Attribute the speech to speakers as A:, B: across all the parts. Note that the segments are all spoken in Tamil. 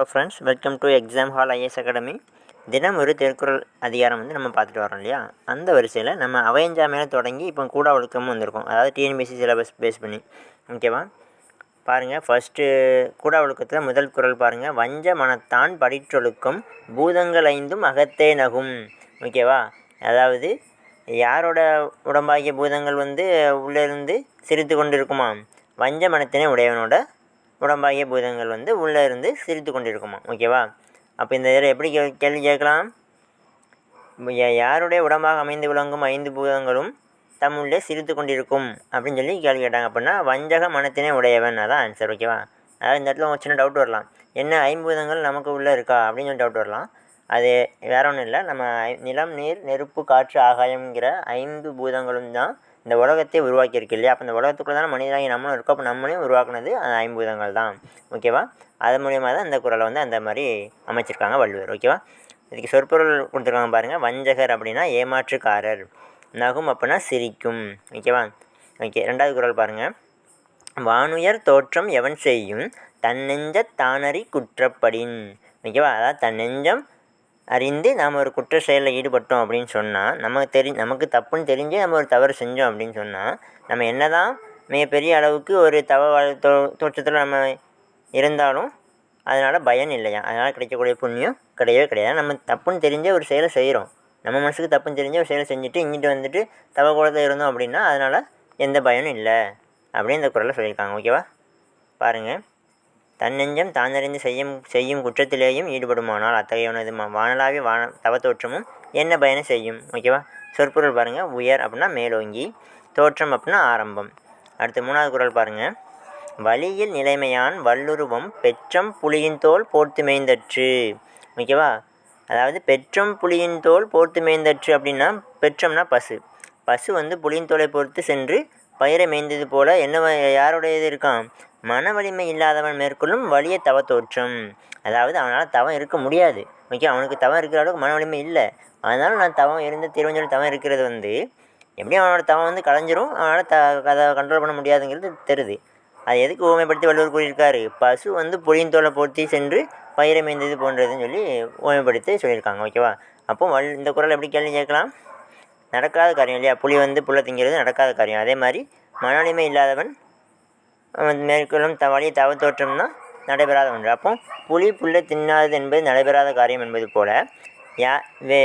A: Hello friends welcome to exam hall IS academy தினம் ஒரு திருக்குறள் அதிகாரம் வந்து நம்ம பார்த்துட்டு வரோம் இல்லையா? அந்த வரிசையில் நம்ம அவையஞ்சாமையில தொடங்கி இப்போ கூட ஒழுக்கமும் வந்திருக்கோம். அதாவது டிஎன்பிசி சிலபஸ் பேஸ் பண்ணி. ஓகேவா பாருங்கள் ஃபஸ்ட்டு கூட ஒழுக்கத்தில் முதல் குரல் பாருங்கள் வஞ்ச மனத்தான் படிற்றொழுக்கம் பூதங்கள் ஐந்தும் அகத்தே நகும். ஓகேவா அதாவது யாரோட உடம்பாகிய பூதங்கள் வந்து உள்ளேருந்து சிரித்து கொண்டு இருக்குமா வஞ்ச மனத்தினை உடையவனோட உடம்பாகிய பூதங்கள் வந்து உள்ளே இருந்து சிரித்து கொண்டிருக்குமா? ஓகேவா? அப்போ இந்த இதில் எப்படி கே கேள்வி கேட்கலாம்? யாருடைய உடம்பாக அமைந்து விளங்கும் ஐந்து பூதங்களும் தம்முள்ளே சிரித்து கொண்டிருக்கும்? அப்படின்னு சொல்லி கேள்வி கேட்டாங்க. அப்படின்னா வஞ்சக மனத்தினே உடையவன். அதான் ஆன்சர் ஓகேவா? அதாவது இந்த இடத்துல ஒரு சின்ன டவுட் வரலாம். என்ன ஐம்பூதங்கள் நமக்கு உள்ளே இருக்கா? அப்படின்னு சொல்லி டவுட் வரலாம். அது வேற ஒன்றும் இல்லை. நம்ம நிலம் நீர் நெருப்பு காற்று ஆகாயம்ங்கிற ஐந்து பூதங்களும் தான் இந்த உலகத்தை உருவாக்கியிருக்கு இல்லையா? அப்போ இந்த உலகத்துக்குள்ள தான் மனிதனாகி நம்மளும் இருக்கோம். அப்போ நம்மளையும் உருவாக்குனது அந்த ஐம்பூதங்கள் தான். ஓகேவா? அது மூலியமாக தான் இந்த குறளை வந்து அந்த மாதிரி அமைச்சிருக்காங்க வள்ளுவர். ஓகேவா? இதுக்கு சொற்பொருள் கொடுத்துருக்காங்க பாருங்கள் வஞ்சகர் அப்படின்னா ஏமாற்றுக்காரர். நகும் அப்படின்னா சிரிக்கும். ஓகேவா? ஓகே ரெண்டாவது குறள் பாருங்கள் வானுயர் தோற்றம் எவன் செய்யும்? தன் நெஞ்ச தானறி குற்றப்படின். ஓகேவா? அதாவது தன் நெஞ்சம் அறிந்து நாம் ஒரு குற்ற செயலில் ஈடுபட்டோம் அப்படின்னு சொன்னால் நமக்கு தெரி நமக்கு தப்புன்னு தெரிஞ்சே நம்ம ஒரு தவறு செஞ்சோம் அப்படின்னு சொன்னால் நம்ம என்ன தான் மிகப்பெரிய அளவுக்கு ஒரு தவ தோ தோற்றத்தில் நம்ம இருந்தாலும் அதனால் பயன் இல்லையா? அதனால் கிடைக்கக்கூடிய புண்ணியம் கிடையவே கிடையாது. நம்ம தப்புன்னு தெரிஞ்சே ஒரு செயலை செய்கிறோம் நம்ம மனசுக்கு தப்புன்னு தெரிஞ்ச ஒரு செயலை செஞ்சுட்டு இங்கிட்டு வந்துட்டு தவ குலத்தில் இருந்தோம் அப்படின்னா அதனால் எந்த பயனும் இல்லை அப்படின்னு இந்த குரலை சொல்லியிருக்காங்க. ஓகேவா? பாருங்கள் தன்னெஞ்சம் தானறிந்து செய்யும் செய்யும் குற்றத்திலேயும் ஈடுபடுமானால் அத்தகையவனது வானலாவி வான தவத்தோற்றமும் என்ன பயனை செய்யும்? ஓகேவா சொற்பொருள் பாருங்கள் உயர் அப்படின்னா மேலோங்கி தோற்றம் அப்படின்னா ஆரம்பம். அடுத்து மூணாவது குறள் பாருங்கள் வழியில் நிலைமையான் வல்லுருவம் பெற்றம் புலியின் தோல் போர்த்து மேய்ந்தற்று. ஓகேவா அதாவது பெற்றம் புலியின் தோல் போர்த்து மேய்ந்தற்று அப்படின்னா பெற்றம்னா பசு. பசு வந்து புலியின் தோலை பொறுத்து சென்று பயிரை மேய்ந்தது போல என்ன யாருடையது இருக்கான் மன வலிமை இல்லாதவன் மேற்கொள்ளும் வலிய தவ தோற்றம் அதாவது அவனால் தவம் இருக்க முடியாது. ஓகே அவனுக்கு தவம் இருக்கிற அளவுக்கு மன வலிமை இல்லை. அதனால நான் தவம் இருந்து திருவஞ்சல் தவம் இருக்கிறது வந்து எப்படியும் அவனோட தவம் வந்து கலைஞ்சிரும்? அவனால் த அதை கண்ட்ரோல் பண்ண முடியாதுங்கிறது தெரியுது அது எதுக்கு ஓமைப்படுத்தி வள்ளுவர் கூறியிருக்காரு? பசு வந்து புளியின் தோலை போர்த்தி சென்று பயிரை மேய்ந்தது போன்றதுன்னு சொல்லி ஓமைப்படுத்தி சொல்லியிருக்காங்க. ஓகேவா? அப்போ வள் இந்த குரல் எப்படி கேள்வி கேட்கலாம்? நடக்காத காரியம் இல்லையா? புலி வந்து புல்லை திங்கிறது நடக்காத காரியம். அதே மாதிரி மன வலிமை இல்லாதவன் மேற்கொள்ளும் த வழி தவ தோற்றம்னா நடைபெறாத ஒன்று. அப்போ புலி புல்லை தின்னாதது என்பது நடைபெறாத காரியம் என்பது போல யா வே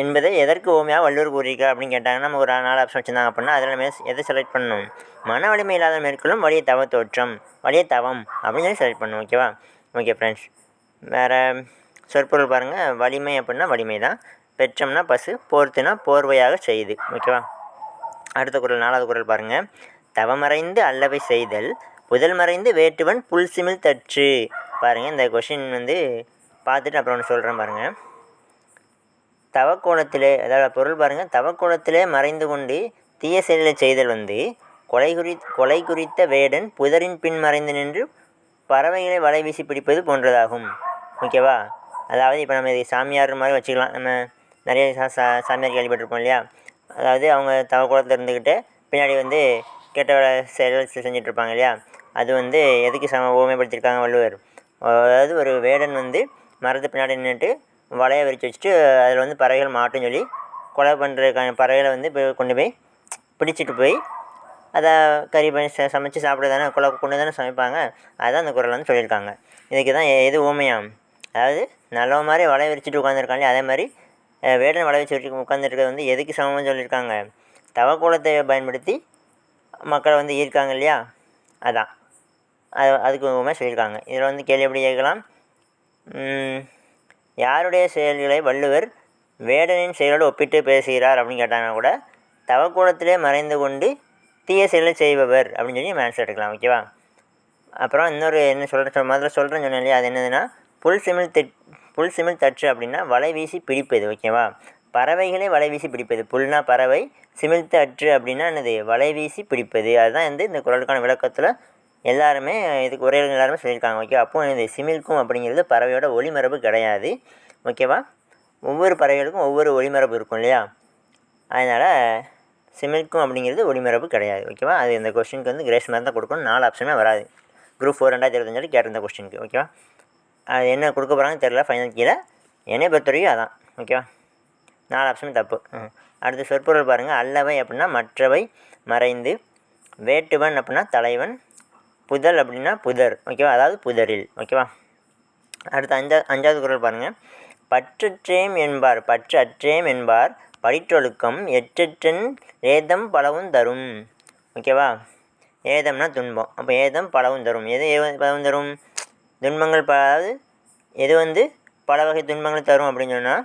A: என்பதை எதற்கு ஓமையாக வள்ளுவர் கூறியிருக்கார் அப்படின்னு கேட்டாங்கன்னா நம்ம ஒரு நாலு ஆப்ஷன் வச்சுருந்தாங்க அப்படின்னா அதில் நம்ம எதை செலக்ட் பண்ணணும்? மன வலிமை இல்லாத மேற்கொள்ளும் வழியை தவ தோற்றம் வழியை தவம் அப்படின்னு சொல்லி செலக்ட் பண்ணணும் ஓகேவா ஓகே ஃப்ரெண்ட்ஸ் வேறு சொற்பொருள் பாருங்கள் வலிமை அப்படின்னா வலிமை தான் பெற்றம்னா பசு போர்த்துனா போர்வையாக செய்து. ஓகேவா அடுத்த குறள் நாலாவது குறள் பாருங்கள் தவமறைந்து அல்லவை செய்தல் புதல் மறைந்து வேட்டுவன் புல்சிமில் தற்று. பாருங்கள் இந்த கொஷின் வந்து பார்த்துட்டு அப்புறம் ஒன்று சொல்கிறேன் பாருங்கள் தவக்கோணத்திலே அதாவது பொருள் பாருங்கள் தவக்கோணத்திலே மறைந்து கொண்டு தீய செயலை செய்தல் வந்து கொலை குறி கொலை குறித்த வேடன் புதரின் பின் மறைந்து நின்று பறவைகளை வலை வீசி பிடிப்பது போன்றதாகும். ஓகேவா அதாவது இப்போ நம்ம இதை சாமியார் மாதிரி வச்சுக்கலாம். நம்ம நிறைய சா சா சாமியார் கேள்விப்பட்டிருப்போம் இல்லையா? அதாவது அவங்க தவக்குளத்தில் இருந்துக்கிட்டு பின்னாடி வந்து கெட்ட வேலை செஞ்சிட்ருப்பாங்க இல்லையா? அது வந்து எதுக்கு சம ஊமைப்படுத்தியிருக்காங்க வள்ளுவர்? அதாவது ஒரு வேடன் வந்து மரத்து பின்னாடி நின்றுட்டு வலையை விரித்து வச்சுட்டு அதில் வந்து பறவைகள் மாட்டுன்னு சொல்லி கொலை பண்ணுறதுக்கான பறவைகளை வந்து கொண்டு போய் பிடிச்சிட்டு போய் அதை கறி பண்ணி ச சமைச்சு சாப்பிட தானே கொலை கொண்டு தானே சமைப்பாங்க. அதுதான் அந்த குரல் வந்து சொல்லியிருக்காங்க. இதுக்கு தான் எது ஊமையாம் அதாவது நல்ல மாதிரி வலையை விரிச்சிட்டு உட்காந்துருக்காங்க அதே மாதிரி வேடன் வளவை வச்சு உட்காந்துருக்கிறது வந்து எதுக்கு சமம்னு சொல்லியிருக்காங்க. தவக்கோலத்தை பயன்படுத்தி மக்களை வந்து ஈர்க்காங்க இல்லையா? அதான். அது அதுக்கு உண்மை சொல்லியிருக்காங்க. இதில் வந்து கேள்வி எப்படி கேட்கலாம் யாருடைய செயல்களை வள்ளுவர் வேடனின் செயலோடு ஒப்பிட்டு பேசுகிறார் அப்படின்னு கேட்டாங்கன்னா கூட தவக்கூடத்திலே மறைந்து கொண்டு தீய செயலை செய்பவர் அப்படின்னு சொல்லி ஆன்சர் எடுக்கலாம் ஓகேவா அப்புறம் இன்னொரு என்ன சொல்கிறேன் முதல்ல சொல்கிறேன்னு சொன்னேன் இல்லையா? அது என்னதுன்னா புல் சிமிழ் திட் புல் சிமிழ் தற்று அப்படின்னா வலை வீசி பிடிப்பது ஓகேவா? பறவைகளே வலை வீசி பிடிப்பது. புல்னா பறவை சிமிழ்த்து அற்று அப்படின்னா என்னது? வலை வீசி பிடிப்பது. அதுதான் வந்து இந்த குரலுக்கான விளக்கத்தில் எல்லாருமே இதுக்கு ஒரே எல்லாருமே சொல்லியிருக்காங்க ஓகே அப்போ இந்த சிமிழ்க்கும் அப்படிங்கிறது பறவையோட ஒளிமரபு கிடையாது ஓகேவா? ஒவ்வொரு பறவைகளுக்கும் ஒவ்வொரு ஒளிமரபு இருக்கும் இல்லையா? அதனால் சிமிழ்க்கும் அப்படிங்கிறது ஒளிமரபு கிடையாது ஓகேவா? அது இந்த கொஸ்டினுக்கு வந்து கிரேஸ் மாதிரி தான் கொடுக்கணும். நாலு ஆப்ஷனுமே வராது. குரூப் ஃபோர் ரெண்டாயிரத்தி இருபத்தஞ்சு கேட்டிருந்த கொஸ்டினுக்கு ஓகேவா? அது என்ன கொடுக்க போகிறாங்கன்னு தெரில ஃபைனல் கீழே. என்னை பொறுத்த வரைக்கும் அதான் ஓகேவா நாலு ஆப்ஷன் தப்பு. ம். அடுத்து சொற்பொருள் பாருங்கள் அல்லவை அப்படின்னா மற்றவை மறைந்து வேட்டுவன் அப்படின்னா தலைவன் புதல் அப்படின்னா புதர் ஓகேவா அதாவது புதரில் ஓகேவா அடுத்து அஞ்சா அஞ்சாவது குரல் பாருங்கள் பற்றற்றேம் என்பார் பற்று அற்றேம் என்பார் படிற்றொழுக்கம் எற்றற்றன் ஏதம் பலவும் தரும் ஓகேவா ஏதம்னா துன்பம். அப்போ ஏதம் பலவும் தரும். எது ஏ- பலவும் தரும்? துன்பங்கள் ப அதாவது எது வந்து பல வகை துன்பங்களை தரும் அப்படின்னு சொன்னால்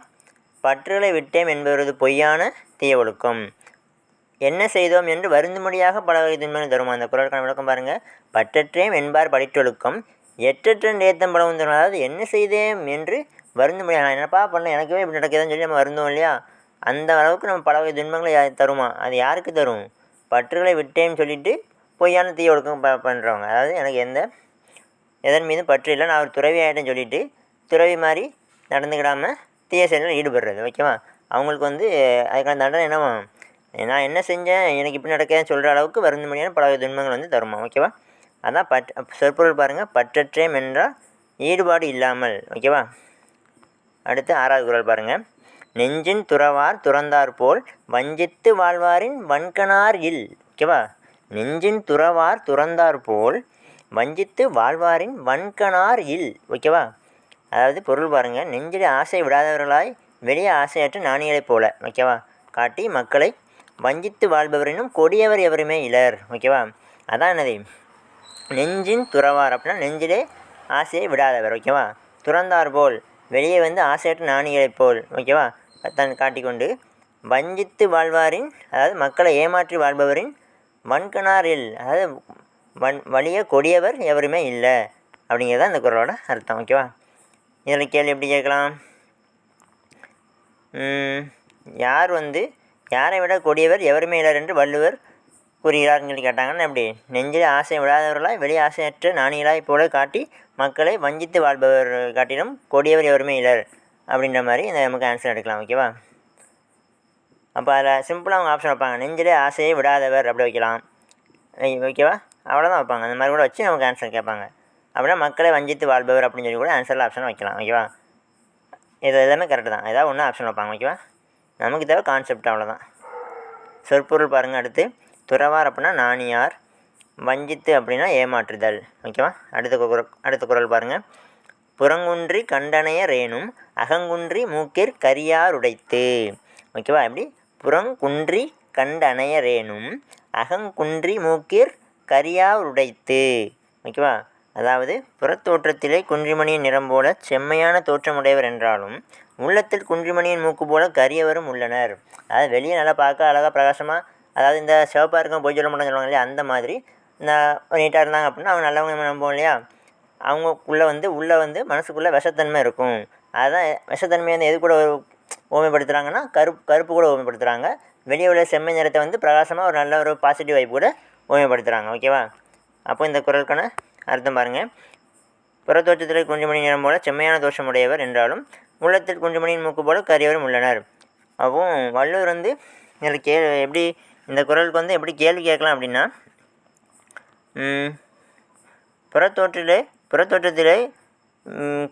A: பற்றுகளை விட்டேம் என்பவரது பொய்யான தீய ஒழுக்கம் என்ன செய்தோம் என்று வருந்தும்படியாக பல வகை துன்பங்கள் தரும்? அந்த குரலுக்கான விளக்கம் பாருங்கள் பற்றற்றேம் என்பார் படிற்றொழுக்கம் எற்றற்றன் ஏத்தம் பலவும் தரும். அதாவது என்ன செய்தேன் என்று வருந்து நான் என்னப்பா பண்ண எனக்குமே இப்படி நடக்குதுன்னு சொல்லி நம்ம வருந்தோம் இல்லையா? அந்த அளவுக்கு நம்ம பல வகை துன்பங்களை தருமா? அது யாருக்கு தரும்? பற்றுகளை விட்டேன்னு சொல்லிட்டு பொய்யான தீய ஒழுக்கம் ப பண்ணுறவங்க அதாவது எனக்கு எந்த எதன் மீதும் பற்று இல்லை. நான் ஒரு துறவி ஆகிட்டேன்னு சொல்லிட்டு துறவி மாதிரி நடந்துக்கிடாமல் தீய செயலில் ஈடுபடுறது ஓகேவா? அவங்களுக்கு வந்து அதுக்கான தண்டனை என்னவா? நான் என்ன செஞ்சேன்? எனக்கு இப்படி நடக்கேன்னு சொல்கிற அளவுக்கு வருந்தமணியான பல துன்பங்கள் வந்து தருமா ஓகேவா? அதான் பட் சொற்பொருள் பாருங்கள் பற்றற்றேம் என்றால் ஈடுபாடு இல்லாமல் ஓகேவா? அடுத்து ஆறாவது குரல் பாருங்கள் நெஞ்சின் துறவார் துறந்தார் போல் வஞ்சித்து வாழ்வாரின் வன்கனார் இல் ஓகேவா? நெஞ்சின் துறவார் துறந்தார் போல் வஞ்சித்து வாழ்வாரின் வன்கணார் இல். ஓகேவா? அதாவது பொருள் பாருங்கள் நெஞ்சிலே ஆசை விடாதவர்களாய் வெளியே ஆசையற்ற நாணிகளைப் போல. ஓகேவா? காட்டி மக்களை வஞ்சித்து வாழ்பவரினும் கொடியவர் எவருமே இலர். ஓகேவா? அதான் என்னது? நெஞ்சின் துறவார் அப்படின்னா நெஞ்சிலே ஆசையை விடாதவர். ஓகேவா? துறந்தார் போல் வெளியே வந்து ஆசையற்ற நாணிகளைப் போல். ஓகேவா? தன் காட்டிக்கொண்டு வஞ்சித்து வாழ்வாரின் அதாவது மக்களை ஏமாற்றி வாழ்பவரின் வன்கணாரில் அதாவது வன் வலிய கொடியவர் எவருமே இல்லை. அப்படிங்கிறது அந்த குரலோட அர்த்தம் ஓகேவா இதில் கேள்வி எப்படி கேட்கலாம்? யார் வந்து யாரை விட கொடியவர் எவருமே இல்லை என்று வள்ளுவர் கூறுகிறார்னு சொல்லி கேட்டாங்கன்னா எப்படி? நெஞ்சில் ஆசை விடாதவர்களாய் வெளி ஆசையற்ற நாணிகளாய் போல காட்டி மக்களை வஞ்சித்து வாழ்பவர் காட்டிலும் கொடியவர் எவருமே இலர் அப்படின்ற மாதிரி இந்த நமக்கு ஆன்சர் எடுக்கலாம் ஓகேவா அப்போ அதில் சிம்பிளாக அவங்க ஆப்ஷன் வைப்பாங்க. நெஞ்சிலே ஆசையை விடாதவர் அப்படி வைக்கலாம். ஓகேவா அவ்வளோதான் வைப்பாங்க. அந்த மாதிரி கூட வச்சு நமக்கு ஆன்சர் கேட்பாங்க. அப்படின்னா மக்களை வஞ்சித்து வாழ்பவர் அப்படின்னு சொல்லி கூட ஆன்சரில் ஆப்ஷன் வைக்கலாம். ஓகேவா இது எல்லாமே கரெக்டு தான். ஏதாவது ஒன்று ஆப்ஷன் வைப்பாங்க. ஓகேவா நமக்கு தேவை கான்செப்ட் அவ்வளோதான் சொற்பொருள் பாருங்கள் அடுத்து. துறவார் அப்படின்னா நாணியார். வஞ்சித்து அப்படின்னா ஏமாற்றுதல். ஓகேவா அடுத்த குரல் அடுத்த குரல் பாருங்கள் புறங்குன்றி கண்டனைய ரேனும் அகங்குன்றி மூக்கிற் கரியார் உடைத்து. ஓகேவா எப்படி? புறங்குன்றி கண்டனைய ரேனும் அகங்குன்றி மூக்கிற் கரியார் உடைத்து ஓகேவா? அதாவது புறத்தோற்றத்திலே குன்றிமணியின் நிறம் போல செம்மையான தோற்றமுடையவர் என்றாலும் உள்ளத்தில் குன்றிமணியின் மூக்கு போல கரியவரும் உள்ளனர். அதாவது வெளியே நல்லா பார்க்க அழகாக பிரகாசமாக அதாவது இந்த சிவப்பாக இருக்கும் பொய் சொல்ல மாட்டேன்னு சொல்லுவாங்க இல்லையா? அந்த மாதிரி. இந்த நீட்டாக இருந்தாங்க அப்படின்னா அவங்க நல்லவங்க நம்புவோம் இல்லையா? அவங்களுக்குள்ளே வந்து உள்ளே வந்து மனசுக்குள்ளே விஷத்தன்மை இருக்கும். அதுதான் விஷத்தன்மையை வந்து எது கூட ஒரு ஓமைப்படுத்துகிறாங்கன்னா கருப்பு கருப்பு கூட ஓமைப்படுத்துகிறாங்க வெளியே உள்ள செம்மை நிறத்தை வந்து பிரகாசமாக ஒரு நல்ல ஒரு பாசிட்டிவ் வைப் கூட உபயோகப்படுத்துகிறாங்க ஓகேவா அப்போ இந்த குரலுக்கான அர்த்தம் பாருங்கள் புறத்தோற்றத்தில் குஞ்சுமணி நிறம் போல செம்மையான தோஷமுடையவர் என்றாலும் உள்ளத்தில் குஞ்சுமணியின் மூக்கு போல கரியவரும் உள்ளனர். அப்போ வள்ளுவர் வந்து இதில் கே எப்படி இந்த குரலுக்கு வந்து எப்படி கேள்வி கேட்கலாம் அப்படின்னா புறத்தோற்றிலே புறத்தோற்றத்திலே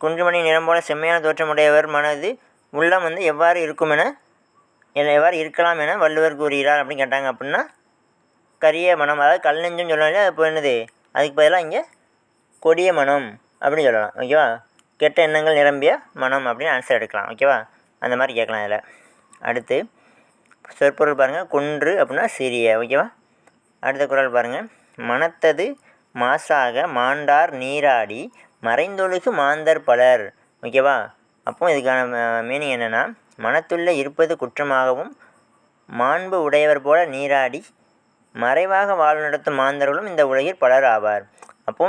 A: குன்றுமணி நிறம் போல செம்மையான தோற்றமுடையவர் மனது உள்ளம் வந்து எவ்வாறு இருக்கும் என- எவ்வாறு இருக்கலாம் என வள்ளுவர் கூறுகிறார் அப்படின்னு கேட்டாங்க அப்படின்னா கரிய மனம் அதாவது கல் நெஞ்சம் சொல்லணும் இப்போ என்னது? அதுக்கு பதிலாக இங்கே கொடிய மனம் அப்படின்னு சொல்லலாம். ஓகேவா கெட்ட எண்ணங்கள் நிரம்பிய மனம் அப்படின்னு ஆன்சர் எடுக்கலாம். ஓகேவா அந்த மாதிரி கேட்கலாம் இதில். அடுத்து சொற்பொருள் பாருங்கள் குன்று அப்படின்னா சிறிய. ஓகேவா அடுத்த குரல் பாருங்கள் மனத்தது மாசாக மாண்டார் நீராடி மறைந்தொழுகு மாந்தர் பலர். ஓகேவா அப்போ இதுக்கான மீனிங் என்னென்னா மனத்துள்ளே இருப்பது குற்றமாகவும் மாண்பு உடையவர் போல நீராடி மறைவாக வாழ்வு நடத்தும் மாந்தர்களும் இந்த உலகில் பலர் ஆவார். அப்போ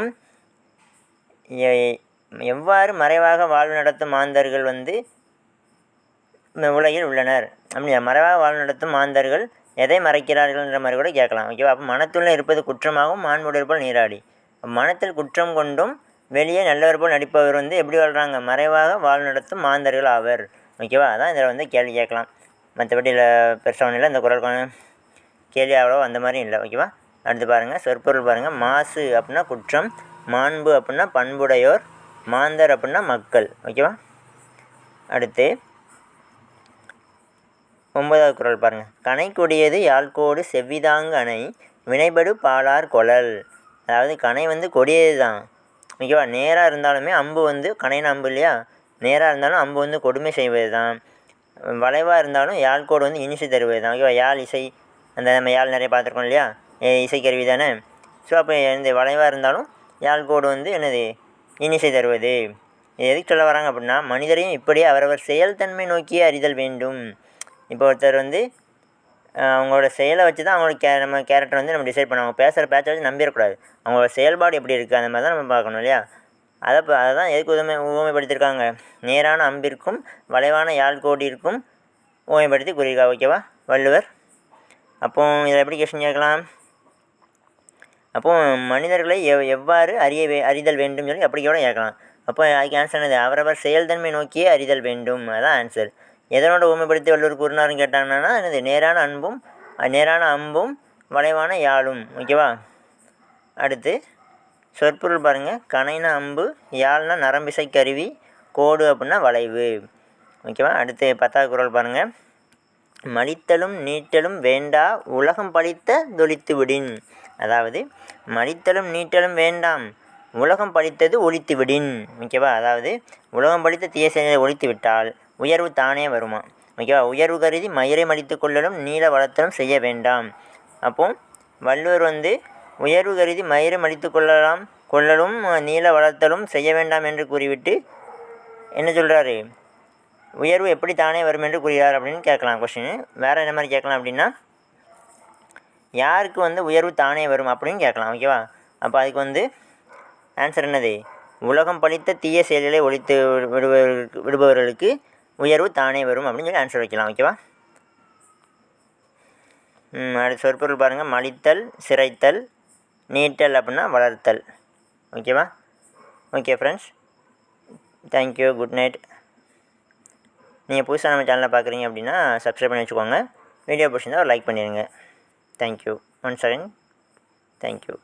A: எவ்வாறு மறைவாக வாழ்வு நடத்தும் மாந்தர்கள் வந்து இந்த உலகில் உள்ளனர்? அப்படி மறைவாக வாழ்வு நடத்தும் மாந்தர்கள் எதை மறைக்கிறார்கள்ன்ற மாதிரி கூட கேட்கலாம். ஓகேவா? அப்போ மனத்துள்ளே இருப்பது குற்றமாகவும் மாண்புடையவர் போல் நீராடி. மனத்தில் குற்றம் கொண்டும் வெளியே நல்லவர் போல் நடிப்பவர் வந்து எப்படி வாழ்கிறாங்க மறைவாக வாழ் நடத்தும் மாந்தர்கள் ஆவர். ஓகேவா? அதான் இதில் வந்து கேள்வி கேட்கலாம். மற்றபடி இல்லை பெருசாக ஒன்றும் இல்லை. இந்த கேள்வி அவ்வளோ அந்த மாதிரி இல்லை ஓகேவா? அடுத்து பாருங்கள் சொற்பொருள் பாருங்கள் மாசு அப்படின்னா குற்றம் மாண்பு அப்படின்னா பண்புடையோர் மாந்தர் அப்படின்னா மக்கள் ஓகேவா? அடுத்து ஒன்பதாவது குரல் பாருங்கள் கனை கொடியது யாழ்கோடு செவ்விதாங்கு அணை வினைபடு பாலார் கொழல். அதாவது கனை வந்து கொடியது தான் ஓகேவா? நேராக இருந்தாலுமே அம்பு வந்து கனைன்னு அம்பு இல்லையா? நேராக இருந்தாலும் அம்பு வந்து கொடுமை செய்வது தான். வளைவாக இருந்தாலும் யாழ்கோடு வந்து இனிசை தருவது தான் ஓகேவா? யாழ் இசை அந்த நம்ம யாழ் நிறைய பார்த்துருக்கோம் இல்லையா? இசைக்கருவி தானே? ஸோ அப்போ இந்த வளைவாக இருந்தாலும் யாழ் கோடு வந்து என்னது இனிசை தருவது. இது எதுக்கு சொல்ல வராங்க அப்படின்னா மனிதரையும் இப்படியே அவரவர் செயல்தன்மை நோக்கியே அறிதல் வேண்டும். இப்போ ஒருத்தர் வந்து அவங்களோட செயலை வச்சு தான் அவங்களோட கே நம்ம கேரக்டர் வந்து நம்ம டிசைட் பண்ணுவோம் பேசுகிற பேச்சை வச்சு நம்பிடக்கூடாது அவங்களோட செயல்பாடு எப்படி இருக்குது அந்த மாதிரி தான் நம்ம பார்க்கணும் இல்லையா? அதை இப்போ அதை தான் எதுக்கு உதவி உவமைப்படுத்தியிருக்காங்க நேரான அம்பிற்கும் வளைவான யாழ்கோடிற்கும் உவமைப்படுத்தி கூறியிருக்கா ஓகேவா வள்ளுவர். அப்போ இதில் எப்படி கொஷின் கேட்கலாம் அப்போ மனிதர்களை எவ் எவ்வாறு அறிய வே அறிதல் வேண்டும் சொல்லி அப்படி கூட கேட்கலாம் அப்போ அதுக்கு ஆன்சர் என்னது? அவரவர் செயல்தன்மை நோக்கியே அறிதல் வேண்டும். அதான் ஆன்சர் எதனோட உண்மைப்படுத்தி வள்ளுவர் கூறினார்னு கேட்டாங்கன்னா என்னது? நேரான அன்பும் நேரான அம்பும் வளைவான யாழும். ஓகேவா அடுத்து சொற்பொருள் பாருங்கள் கனைனா அம்பு யாழ்னா நரம்பிசை கருவி கோடு அப்படின்னா வளைவு. ஓகேவா அடுத்து பத்தாவது குரல் பாருங்கள் மடித்தலும் நீட்டலும் வேண்டா உலகம் பழித்த தொழித்துவிடின் அதாவது மடித்தலும் நீட்டலும் வேண்டாம் உலகம் பழித்தது ஒழித்து விடின். ஓகேவா? அதாவது உலகம் பழித்த தீய செயலை ஒழித்து விட்டால் உயர்வு தானே வருமா? ஓகேவா? உயர்வு கருதி மயிரை மடித்து கொள்ளலும் நீள வளர்த்தலும் செய்ய வேண்டாம். அப்போ வள்ளுவர் வந்து உயர்வு கருதி மயிரை மடித்து கொள்ளலாம் கொள்ளலும் நீள வளர்த்தலும் செய்ய வேண்டாம் என்று கூறிவிட்டு என்ன சொல்கிறாரு உயர்வு எப்படி தானே வரும் என்று கூறுகிறார் அப்படின்னு கேட்கலாம். கொஷின் வேறு என்ன மாதிரி கேட்கலாம் அப்படின்னா யாருக்கு வந்து உயர்வு தானே வரும் அப்படின்னு கேட்கலாம். ஓகேவா அப்போ அதுக்கு வந்து ஆன்சர் என்னது? உலகம் பழித்த தீய செயல்களை ஒழித்து விடுபவர்களுக்கு விடுபவர்களுக்கு உயர்வு தானே வரும் அப்படின்னு சொல்லி ஆன்சர் வைக்கலாம். ஓகேவா அடுத்த சொற்பொருள் பாருங்கள் மலித்தல் சிரைத்தல் நீட்டல் அப்படின்னா வளர்த்தல். ஓகேவா okay friends thank you good night நீங்கள் புதுசாக நம்ம சேனலை பார்க்குறீங்க அப்படின்னா சப்ஸ்கிரைப் பண்ணி வச்சுக்கோங்க. வீடியோ பிடிச்சிருந்தால் ஒரு லைக் பண்ணிடுங்க. Thank you one second thank you